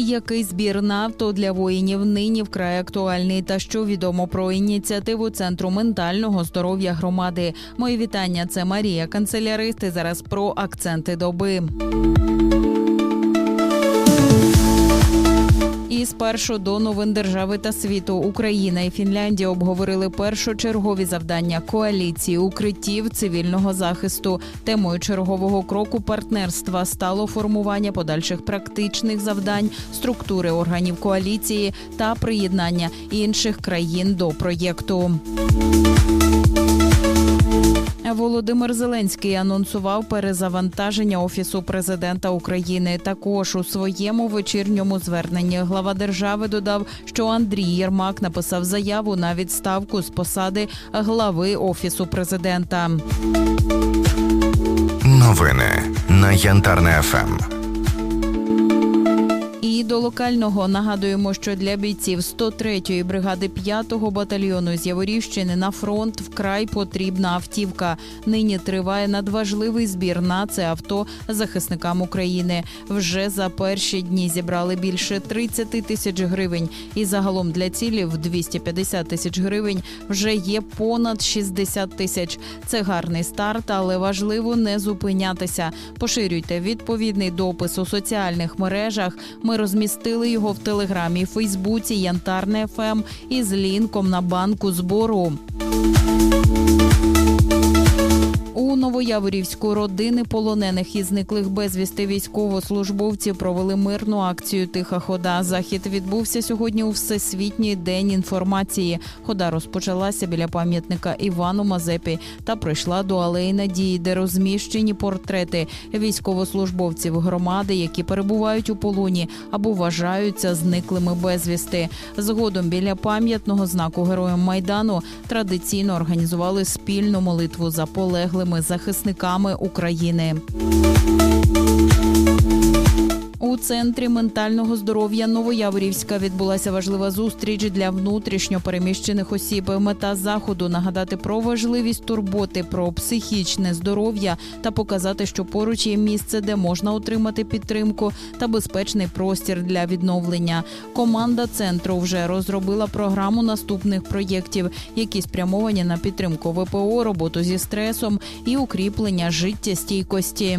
Який збір на для воїнів нині вкрай актуальний та що відомо про ініціативу центру ментального здоров'я громади? Мої вітання. Це Марія, Канцеляристи. Зараз про акценти доби. Спершу до новин держави та світу Україна і Фінляндія обговорили першочергові завдання коаліції укриттів цивільного захисту. Темою чергового кроку партнерства стало формування подальших практичних завдань, структури органів коаліції та приєднання інших країн до проєкту. Володимир Зеленський анонсував перезавантаження офісу президента України. Також у своєму вечірньому зверненні глава держави додав, що Андрій Єрмак написав заяву на відставку з посади глави офісу президента. Новини на Янтарне ФМ. До локального нагадуємо, що для бійців 103-ї бригади 5-го батальйону з Яворівщини на фронт вкрай потрібна автівка. Нині триває надважливий збір на це авто захисникам України. Вже за перші дні зібрали більше 30 тисяч гривень. І загалом для цілів 250 тисяч гривень вже є понад 60 тисяч. Це гарний старт, але важливо не зупинятися. Поширюйте відповідний допис у соціальних мережах. Ми розмістили його в телеграмі, Фейсбуці, Янтарне ФМ із лінком на банку збору. У Новояворівську родини полонених і зниклих безвісти військовослужбовців провели мирну акцію Тиха хода. Захід відбувся сьогодні у всесвітній день інформації. Хода розпочалася біля пам'ятника Івану Мазепі та прийшла до алеї Надії, де розміщені портрети військовослужбовців громади, які перебувають у полоні або вважаються зниклими безвісти. Згодом біля пам'ятного знаку героям майдану традиційно організували спільну молитву за полеглими захисниками України. Центрі ментального здоров'я Новояворівська відбулася важлива зустріч для внутрішньо переміщених осіб. Мета заходу нагадати про важливість турботи про психічне здоров'я та показати, що поруч є місце, де можна отримати підтримку та безпечний простір для відновлення. Команда центру вже розробила програму наступних проєктів, які спрямовані на підтримку ВПО, роботу зі стресом і укріплення життєстійкості.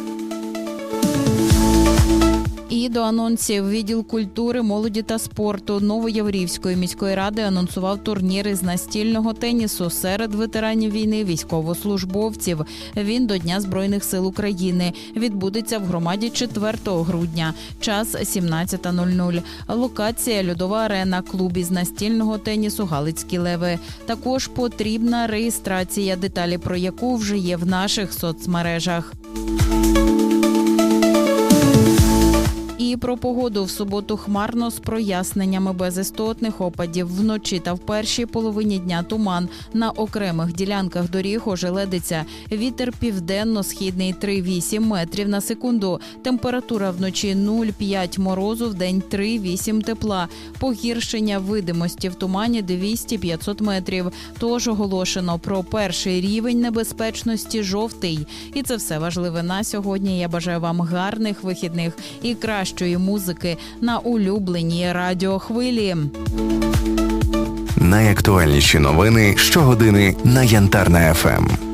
І до анонсів відділ культури, молоді та спорту Новояврівської міської ради анонсував турніри з настільного тенісу серед ветеранів війни військовослужбовців. Він до Дня збройних сил України відбудеться в громаді 4 грудня. Час 17.00. Локація льодова арена, клуб із настільного тенісу Галицькі леви. Також потрібна реєстрація, деталі про яку вже є в наших соцмережах. Про погоду в суботу хмарно з проясненнями без істотних опадів. Вночі та в першій половині дня туман. На окремих ділянках доріг ожеледиться. Вітер південно-східний 3,8 метрів на секунду. Температура вночі 0,5 морозу, в день 3,8 тепла. Погіршення видимості в тумані 200-500 метрів. Тож оголошено про перший рівень небезпечності жовтий. І це все важливе на сьогодні. Я бажаю вам гарних вихідних і кращої музики на улюбленій радіохвилі. Найактуальніші новини щогодини на Янтарна ФМ.